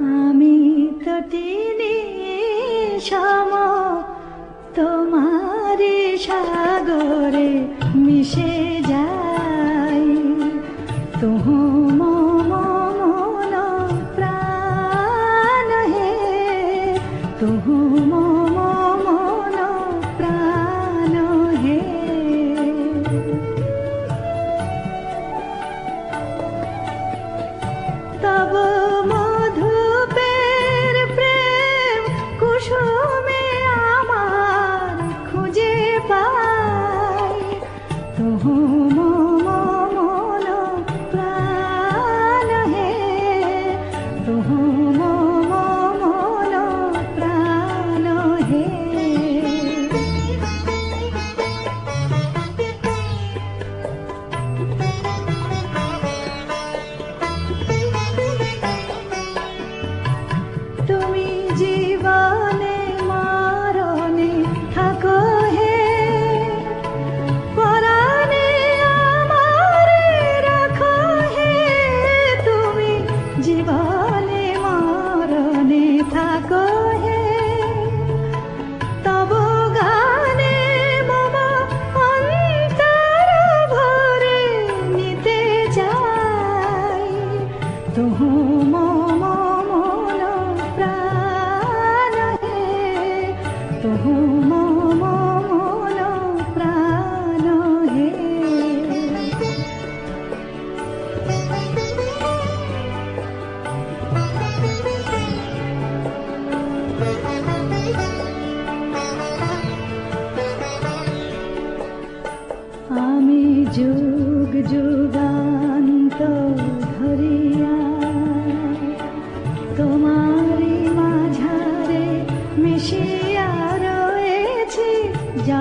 আমি তো তিনি সম তোমার সাগরে মিশে যাই। তোমার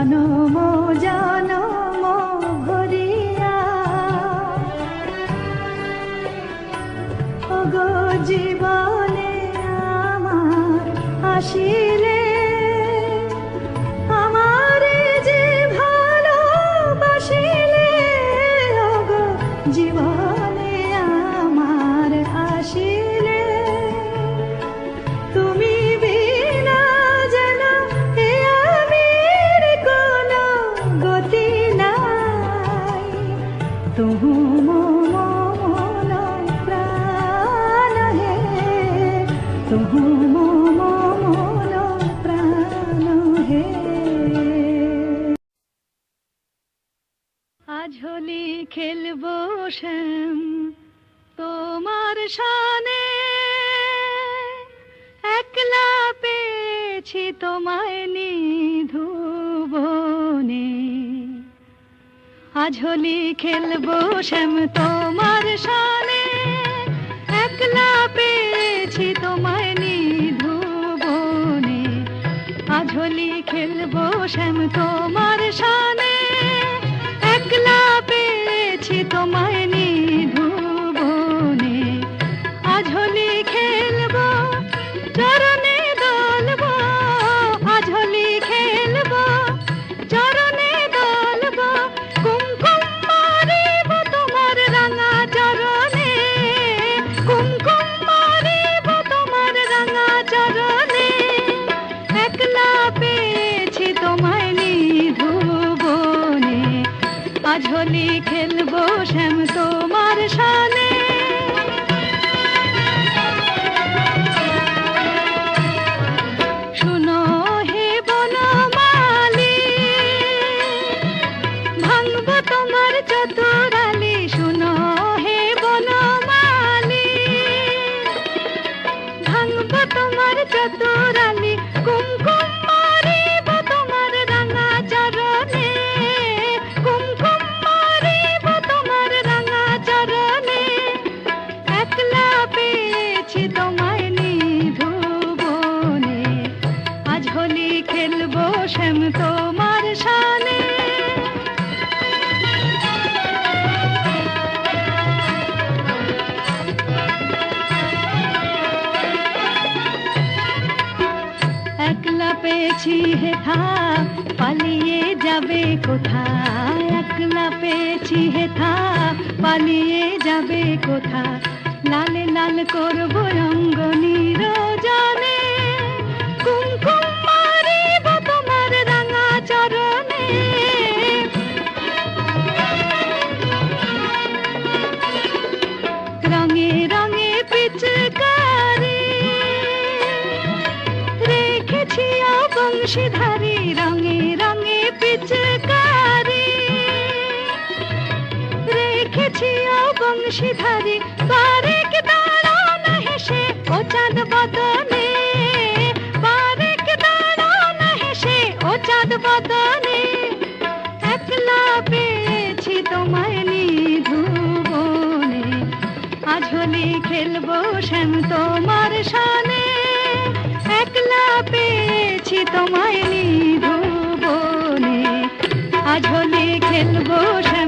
জনম জনম ঘরিয়া। জীবনে আমার আশীর্ দর্শনে একলা পেয়েছি তোমায় নিধুবনে আজ হোলি খেলব শ্যাম তোমার সানে, একলা পেয়েছি তোমায় নিধুবনে আজ হোলি খেলব শ্যাম তোমার সানে। झोली কথা, পালিয়ে যাবে কোথায়? একলা পেয়েছি হেথা, পালিয়ে যাবে কোথা লালে লাল করব রঙ্গনি রোজনে। হেসে, ও চাঁদ বদনে। ও চাঁদ বদনে। একলা পেয়েছি তোমায় নিধুবনে আজ হোলি খেলব শ্যাম তোমার সানে একলা পেয়েছি তোমায় নিধুবনে আজ হোলি খেলব শ্যাম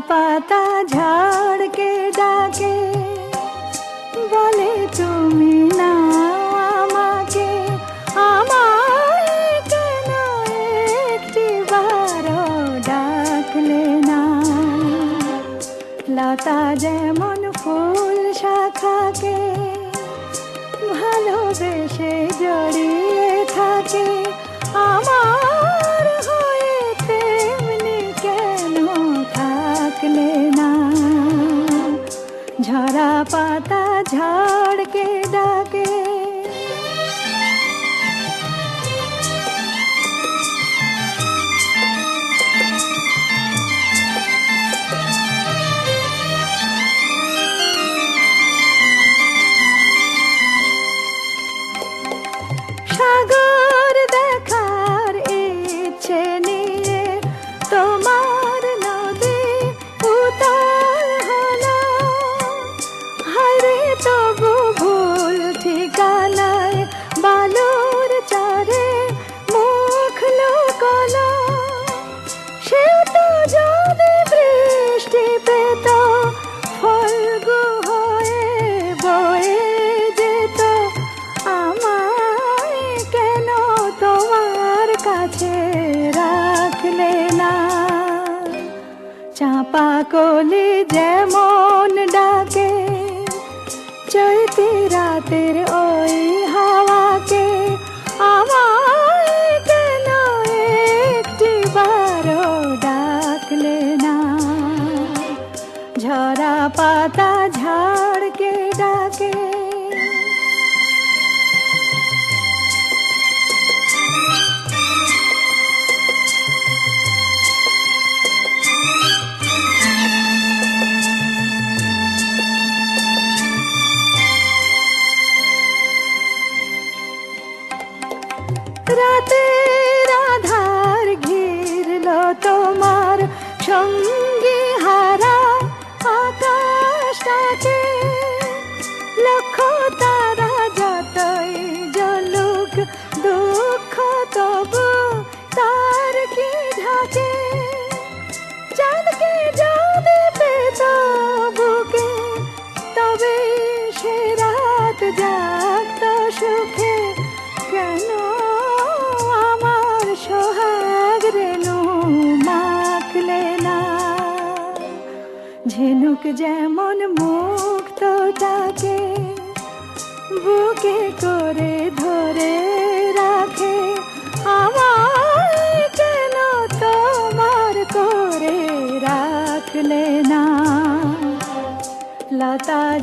পাতা ঝাড়কে ডাকে, বলে, তুমি না আমাকে আমার কেন একটি বারো ডাকলে না? লতা যেমন ফুল শাখাকে ভালোবেসে জড়িয়ে কি ঢাকে? চাঁদকে যদি পেত বুকে তবে সে রাত জাগত সুখে। কেন আমার সোহাগ রেণু মাখলে না? ঝিনুক যেমন মুক্তটাকে বুকে করে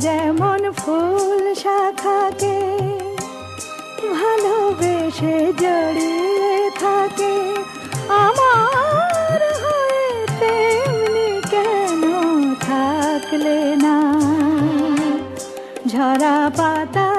যেমন ফুল শাখাকে ভালোবেসে জড়িয়ে থাকে। আমার তেমনি কেন থাকলে না? ঝরা পাতা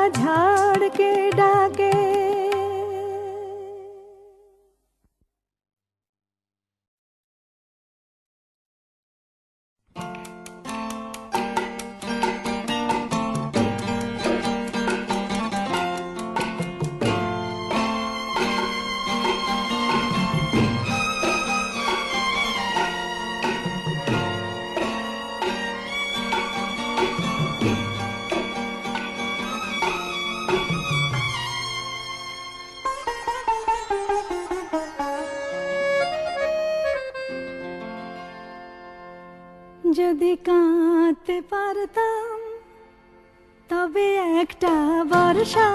বর্ষা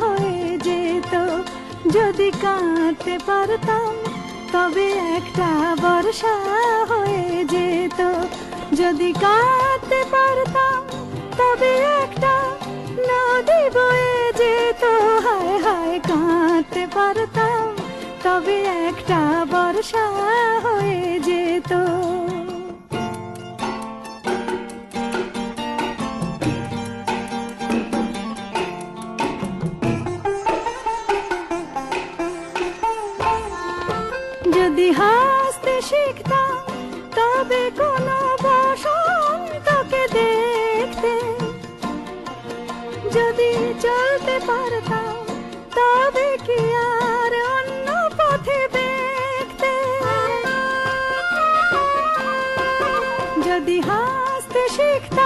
হয়ে যেত। যদি কাঁদতে পারতাম, তবে একটা বর্ষা হয়ে যেত। যদি কাঁদতে পারতাম, তবে একটা নদী বয়ে যেত। হায় হায়, কাঁদতে পারতাম, তবে একটা বর্ষা হয়ে যেত। হাসতে শিখতাম, তবে কোনো বসন্তকে দেখতে। যদি চলতে পারতাম, তবে কি আর অন্য পথে দেখতে? যদি হাসতে শিখতাম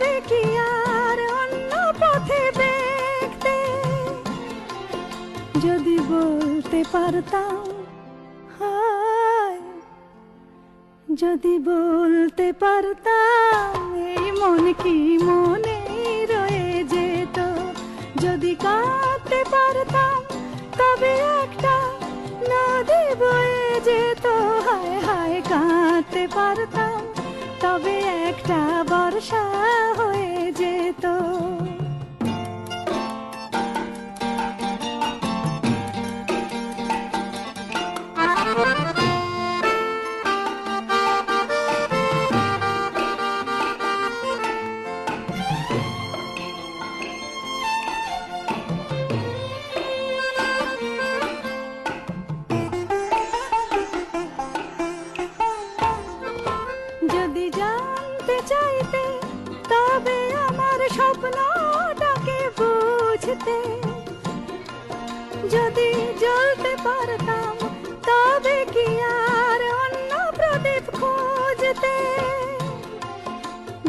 কি আর অন্য পথে দেখতে। যদি বলতে পারতাম, হায়। যদি বলতে পারতাম, এই মন কি মনে রয়ে যেত। যদি কাঁদতে পারতাম, তবে একটা নদী বয়ে যেত। হায় হায়, কাঁদতে পারতাম। তবে একটা বর্ষা হয়ে যেত। বুঝতে যদি জ্বলতে পারতাম, তবে কি আর অন্য প্রদীপ খুঁজতে?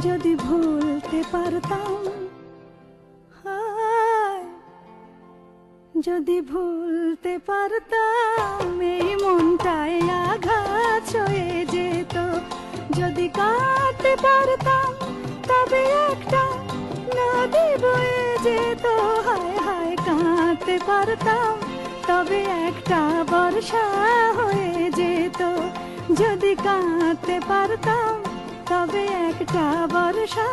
যদি ভুলতে পারতাম যদি ভুলতে পারতাম, এই মনটায় আঘাত হয়ে যেত। যদি কাটতে পারতাম, তবে একটা নদী বয়ে যেত হায় হায় কাঁদতে পারতাম, তবে একটা বর্ষা হয়ে যেত। যদি কাঁদতে পারতাম, তবে একটা বর্ষা